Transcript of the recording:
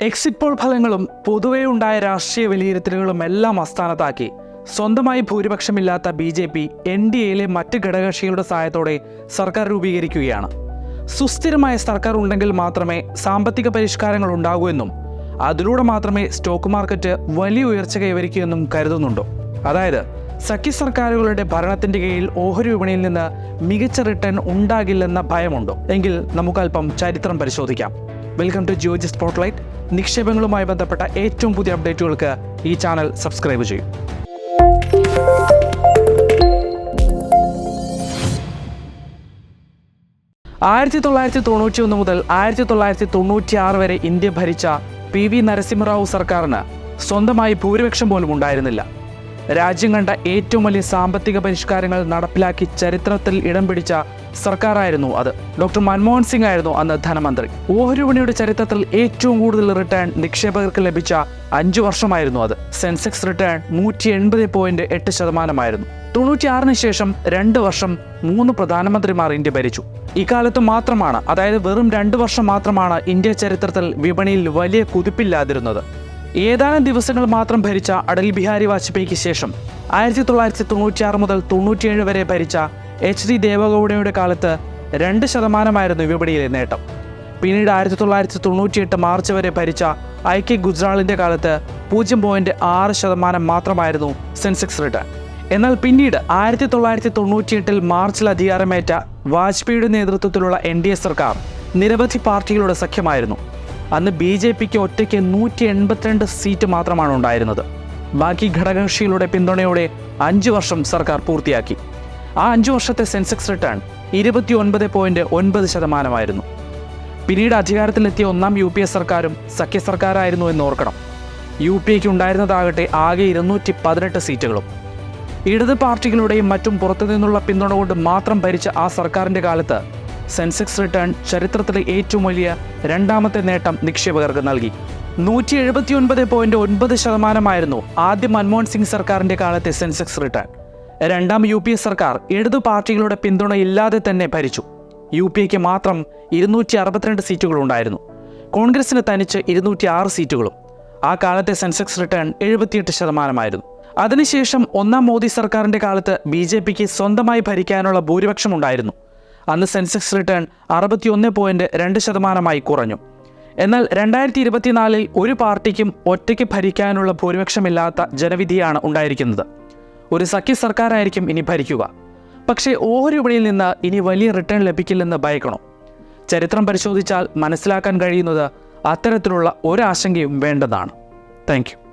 Exit poll ഫലങ്ങളും പൊതുവെ ഉണ്ടായ രാഷ്ട്രീയ വിലയിരുത്തലുകളും എല്ലാം അസ്ഥാനത്താക്കി. സ്വന്തമായി ഭൂരിപക്ഷമില്ലാത്ത B J P N D എയിലെ മറ്റ് ഘടകകക്ഷികളുടെ സഹായത്തോടെ സർക്കാർ രൂപീകരിക്കുകയാണ്. സുസ്ഥിരമായ സർക്കാർ ഉണ്ടെങ്കിൽ മാത്രമേ സാമ്പത്തിക പരിഷ്കാരങ്ങൾ ഉണ്ടാകൂ എന്നും അതിലൂടെ മാത്രമേ സ്റ്റോക്ക് മാർക്കറ്റ് വലിയ ഉയർച്ച കൈവരിക്കൂ എന്നും കരുതുന്നുണ്ടോ. അതായത് സഖ്യ സർക്കാരുകളുടെ ഭരണത്തിന്റെ കീഴിൽ ഓഹരി വിപണിയിൽ നിന്ന് മികച്ച റിട്ടേൺ ഉണ്ടാകില്ലെന്ന ഭയമുണ്ടോ. എങ്കിൽ നമുക്കൽപ്പം ചരിത്രം പരിശോധിക്കാം. വെൽക്കം ടു ജിയോജി സ്പോട്ട്ലൈറ്റ് നിക്ഷേപങ്ങളുമായി ബന്ധപ്പെട്ട ഏറ്റവും പുതിയ അപ്ഡേറ്റുകൾക്ക് ഈ ചാനൽ സബ്സ്ക്രൈബ് ചെയ്യും. ആയിരത്തി തൊള്ളായിരത്തി തൊണ്ണൂറ്റി ഒന്ന് മുതൽ ആയിരത്തി തൊള്ളായിരത്തി തൊണ്ണൂറ്റി ആറ് വരെ ഇന്ത്യ ഭരിച്ച പി വി നരസിംഹറാവു സർക്കാരിന് സ്വന്തമായി ഭൂരിപക്ഷം പോലും ഉണ്ടായിരുന്നില്ല. രാജ്യം കണ്ട ഏറ്റവും വലിയ സാമ്പത്തിക പരിഷ്കാരങ്ങൾ നടപ്പിലാക്കി ചരിത്രത്തിൽ ഇടം പിടിച്ച സർക്കാരായിരുന്നു അത്. ഡോക്ടർ മൻമോഹൻ സിംഗ് ആയിരുന്നു അന്ന് ധനമന്ത്രി. ഓഹരി വിപണിയുടെ ചരിത്രത്തിൽ ഏറ്റവും കൂടുതൽ റിട്ടേൺ നിക്ഷേപകർക്ക് ലഭിച്ച അഞ്ചു വർഷമായിരുന്നു അത്. സെൻസെക്സ് റിട്ടേൺ നൂറ്റി എൺപത് പോയിന്റ് എട്ട് ശതമാനമായിരുന്നു. തൊണ്ണൂറ്റിയാറിന് ശേഷം രണ്ട് വർഷം മൂന്ന് പ്രധാനമന്ത്രിമാർ ഇന്ത്യ ഭരിച്ചു. ഇക്കാലത്ത് മാത്രമാണ് അതായത് വെറും രണ്ട് വർഷം മാത്രമാണ് ഇന്ത്യ ചരിത്രത്തിൽ വിപണിയിൽ വലിയ കുതിപ്പില്ലാതിരുന്നത്. ഏതാനും ദിവസങ്ങൾ മാത്രം ഭരിച്ച അടൽ ബിഹാരി വാജ്പേയിക്ക് ശേഷം ആയിരത്തി തൊള്ളായിരത്തി തൊണ്ണൂറ്റിയാറ് മുതൽ തൊണ്ണൂറ്റിയേഴ് വരെ ഭരിച്ച എച്ച് ഡി ദേവഗൌഡയുടെ കാലത്ത് രണ്ട് ശതമാനമായിരുന്നു വിപണിയിലെ നേട്ടം. പിന്നീട് ആയിരത്തി തൊള്ളായിരത്തി തൊണ്ണൂറ്റിയെട്ട് മാർച്ച് വരെ ഭരിച്ച ഐ കെ ഗുജ്റാളിന്റെ കാലത്ത് പൂജ്യം പോയിന്റ് ആറ് ശതമാനം മാത്രമായിരുന്നു സെൻസെക്സ് റിട്ടേൺ. എന്നാൽ പിന്നീട് ആയിരത്തി തൊള്ളായിരത്തി തൊണ്ണൂറ്റിയെട്ടിൽ മാർച്ചിൽ അധികാരമേറ്റ വാജ്പേയിയുടെ നേതൃത്വത്തിലുള്ള എൻ ഡി എ സർക്കാർ നിരവധി പാർട്ടികളുടെ സഖ്യമായിരുന്നു. അന്ന് ബി ജെ പിക്ക് ഒറ്റയ്ക്ക് നൂറ്റി എൺപത്തിരണ്ട് സീറ്റ് മാത്രമാണ് ഉണ്ടായിരുന്നത്. ബാക്കി ഘടകകക്ഷികളുടെ പിന്തുണയോടെ അഞ്ച് വർഷം സർക്കാർ പൂർത്തിയാക്കി. ആ അഞ്ച് വർഷത്തെ സെൻസെക്സ് റിട്ടേൺ ഇരുപത്തി ഒൻപത് പോയിന്റ് ഒൻപത് ശതമാനമായിരുന്നു. പിന്നീട് അധികാരത്തിലെത്തിയ ഒന്നാം യു പി എ സർക്കാരും സഖ്യ സർക്കാരായിരുന്നു എന്ന് ഓർക്കണം. യു പി എക്ക് ഉണ്ടായിരുന്നതാകട്ടെ ആകെ ഇരുന്നൂറ്റി പതിനെട്ട് സീറ്റുകളും. ഇടത് പാർട്ടികളുടെയും മറ്റും പുറത്തുനിന്നുള്ള പിന്തുണ കൊണ്ട് മാത്രം ഭരിച്ച ആ സർക്കാരിന്റെ കാലത്ത് സെൻസെക്സ് റിട്ടേൺ ചരിത്രത്തിലെ ഏറ്റവും വലിയ രണ്ടാമത്തെ നേട്ടം നിക്ഷേപകർക്ക് നൽകി. നൂറ്റി എഴുപത്തി ഒൻപത് പോയിന്റ് ഒൻപത് ശതമാനമായിരുന്നു ആദ്യ മൻമോഹൻ സിംഗ് സർക്കാരിന്റെ കാലത്തെ സെൻസെക്സ് റിട്ടേൺ. രണ്ടാം യു പി എ സർക്കാർ ഇടതു പാർട്ടികളുടെ പിന്തുണ ഇല്ലാതെ തന്നെ ഭരിച്ചു. യു പി എക്ക് മാത്രം ഇരുന്നൂറ്റി അറുപത്തിരണ്ട് സീറ്റുകളുണ്ടായിരുന്നു. കോൺഗ്രസിന് തനിച്ച് ഇരുന്നൂറ്റി ആറ് സീറ്റുകളും. ആ കാലത്തെ സെൻസെക്സ് റിട്ടേൺ എഴുപത്തിയെട്ട് ശതമാനമായിരുന്നു. അതിനുശേഷം ഒന്നാം മോദി സർക്കാരിന്റെ കാലത്ത് ബി സ്വന്തമായി ഭരിക്കാനുള്ള ഭൂരിപക്ഷം ഉണ്ടായിരുന്നു അന്ന് സെൻസെക്സ് റിട്ടേൺ അറുപത്തിയൊന്ന് പോയിന്റ് രണ്ട് ശതമാനമായി കുറഞ്ഞു. എന്നാൽ രണ്ടായിരത്തി ഇരുപത്തിനാലിൽ ഒരു പാർട്ടിക്കും ഒറ്റയ്ക്ക് ഭരിക്കാനുള്ള ഭൂരിപക്ഷമില്ലാത്ത ജനവിധിയാണ് ഉണ്ടായിരിക്കുന്നത്. ഒരു സഖ്യ സർക്കാരായിരിക്കും ഇനി ഭരിക്കുക. പക്ഷേ ഓഹരി വിപണിയിൽ നിന്ന് ഇനി വലിയ റിട്ടേൺ ലഭിക്കില്ലെന്ന് ഭയക്കണം? ചരിത്രം പരിശോധിച്ചാൽ മനസ്സിലാക്കാൻ കഴിയുന്നത് അത്തരത്തിലുള്ള ഒരാശങ്കയും വേണ്ടതാണ്. താങ്ക്